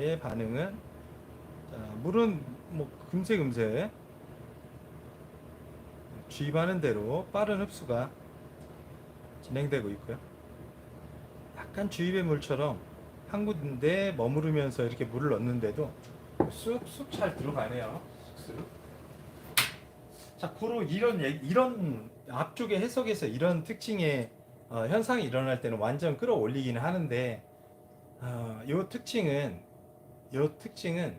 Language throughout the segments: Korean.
자의 반응은 자, 물은 뭐 금세 금세 주입하는 대로 빠른 흡수가 진행되고 있고요. 약간 주입의 물처럼 한 군데 머무르면서 이렇게 물을 넣는데도 쑥쑥 잘 들어가네요. 쑥쑥. 자, 고로 이런 이런 앞쪽의 해석에서 이런 특징의 어, 현상이 일어날 때는 완전 끌어올리기는 하는데 어, 요 특징은 요 특징은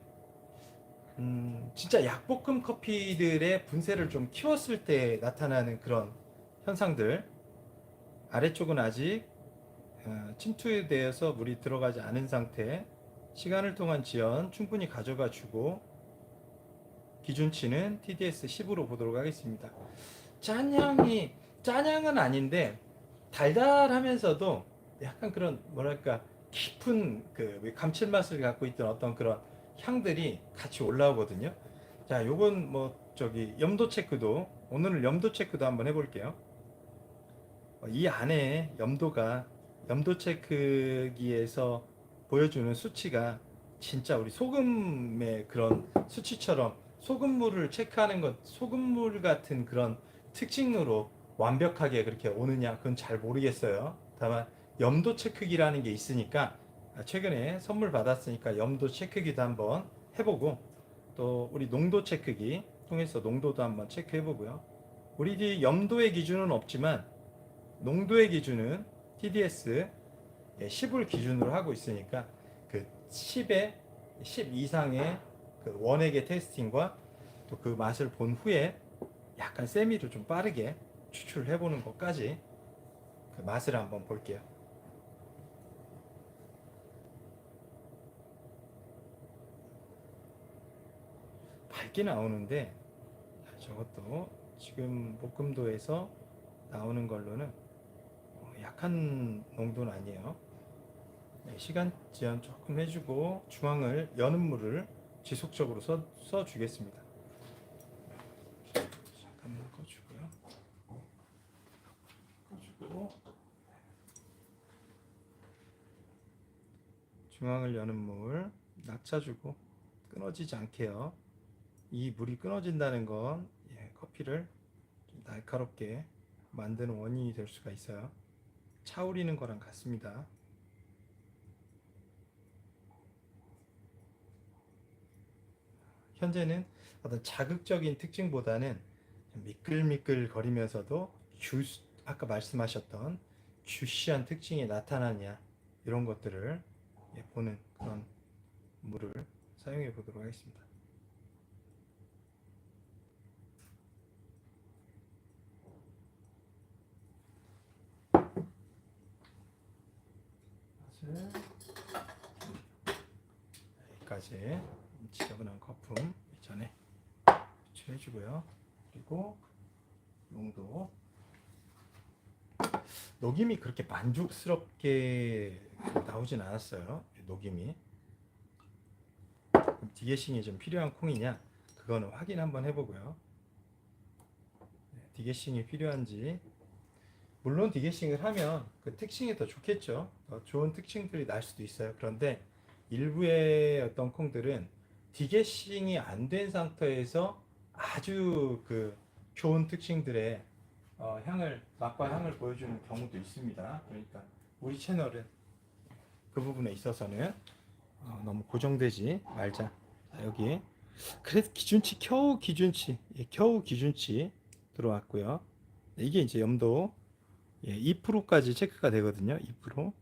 음, 진짜 약볶음 커피들의 분쇄를 좀 키웠을 때 나타나는 그런 현상들 아래쪽은 아직 어, 침투되어서 물이 들어가지 않은 상태 시간을 통한 지연 충분히 가져가 주고 기준치는 TDS 10으로 보도록 하겠습니다. 짠향이 짠향은 아닌데 달달하면서도 약간 그런 뭐랄까 깊은 그 감칠맛을 갖고 있던 어떤 그런 향들이 같이 올라오거든요. 자, 요건 뭐 저기 염도 체크도 오늘은 염도 체크도 한번 해볼게요. 어, 이 안에 염도가 염도 체크기에서 보여주는 수치가 진짜 우리 소금의 그런 수치처럼 소금물을 체크하는 것 소금물 같은 그런 특징으로 완벽하게 그렇게 오느냐 그건 잘 모르겠어요. 다만 염도 체크기라는 게 있으니까 아, 최근에 선물 받았으니까 염도 체크기도 한번 해보고 또 우리 농도 체크기 통해서 농도도 한번 체크해 보고요. 우리 이 염도의 기준은 없지만 농도의 기준은 TDS 10을 기준으로 하고 있으니까 그 10에 10 이상의 그 원액의 테스팅과 또 그 맛을 본 후에 약간 세미를 좀 빠르게 추출해 보는 것까지 그 맛을 한번 볼게요. 밝게 나오는데 저것도 지금 볶음도에서 나오는 걸로는 어, 약한 농도는 아니에요. 네, 시간 지연 조금 해주고 중앙을 여는 물을 지속적으로 써, 써주겠습니다. 잠깐만 꺼주고요. 꺼주고 중앙을 여는 물 낮춰주고 끊어지지 않게요. 이 물이 끊어진다는 건 예, 커피를 좀 날카롭게 만드는 원인이 될 수가 있어요. 차오르는 거랑 같습니다. 현재는 어떤 자극적인 특징보다는 좀 미끌미끌 거리면서도 주, 아까 말씀하셨던 주시한 특징이 나타나냐 이런 것들을 예, 보는 그런 물을 사용해 보도록 하겠습니다. 맛을 여기까지 지저분한 거품 전에 추출해주고요. 그리고 농도 녹임이 그렇게 만족스럽게 나오진 않았어요. 녹임이 디게싱이 좀 필요한 콩이냐 그거는 확인 한번 해보고요. 네, 디게싱이 필요한지 물론 디게싱을 하면 그 특징이 더 좋겠죠. 더 좋은 특징들이 날 수도 있어요. 그런데 일부의 어떤 콩들은 디게싱이 안 된 상태에서 아주 그 좋은 특징들의 어, 향을 맛과 향을 보여주는 경우도 있습니다. 그러니까 우리 채널은 그 부분에 있어서는 어, 너무 고정되지 말자. 자, 여기 그래도 기준치 겨우 기준치 예, 겨우 기준치 들어왔고요. 이게 이제 염도 예, 2%까지 체크가 되거든요. 2%.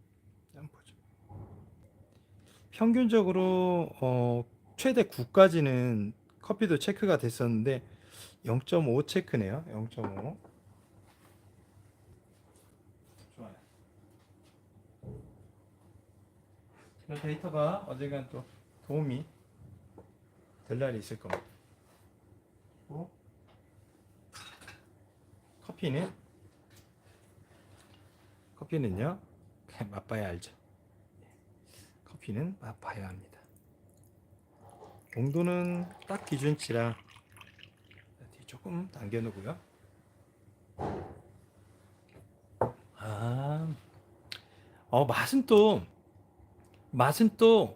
평균적으로 어, 최대 9까지는 커피도 체크가 됐었는데 0.5 체크네요. 0.5. 좋아요. 이 데이터가 언젠간 또 도움이 될 날이 있을 겁니다. 그리고 커피는 커피는요 맛봐야 알죠. 커피는 맛봐야 합니다. 온도는 딱 기준치라 뒤 조금 당겨놓고요. 아, 어 맛은 또 맛은 또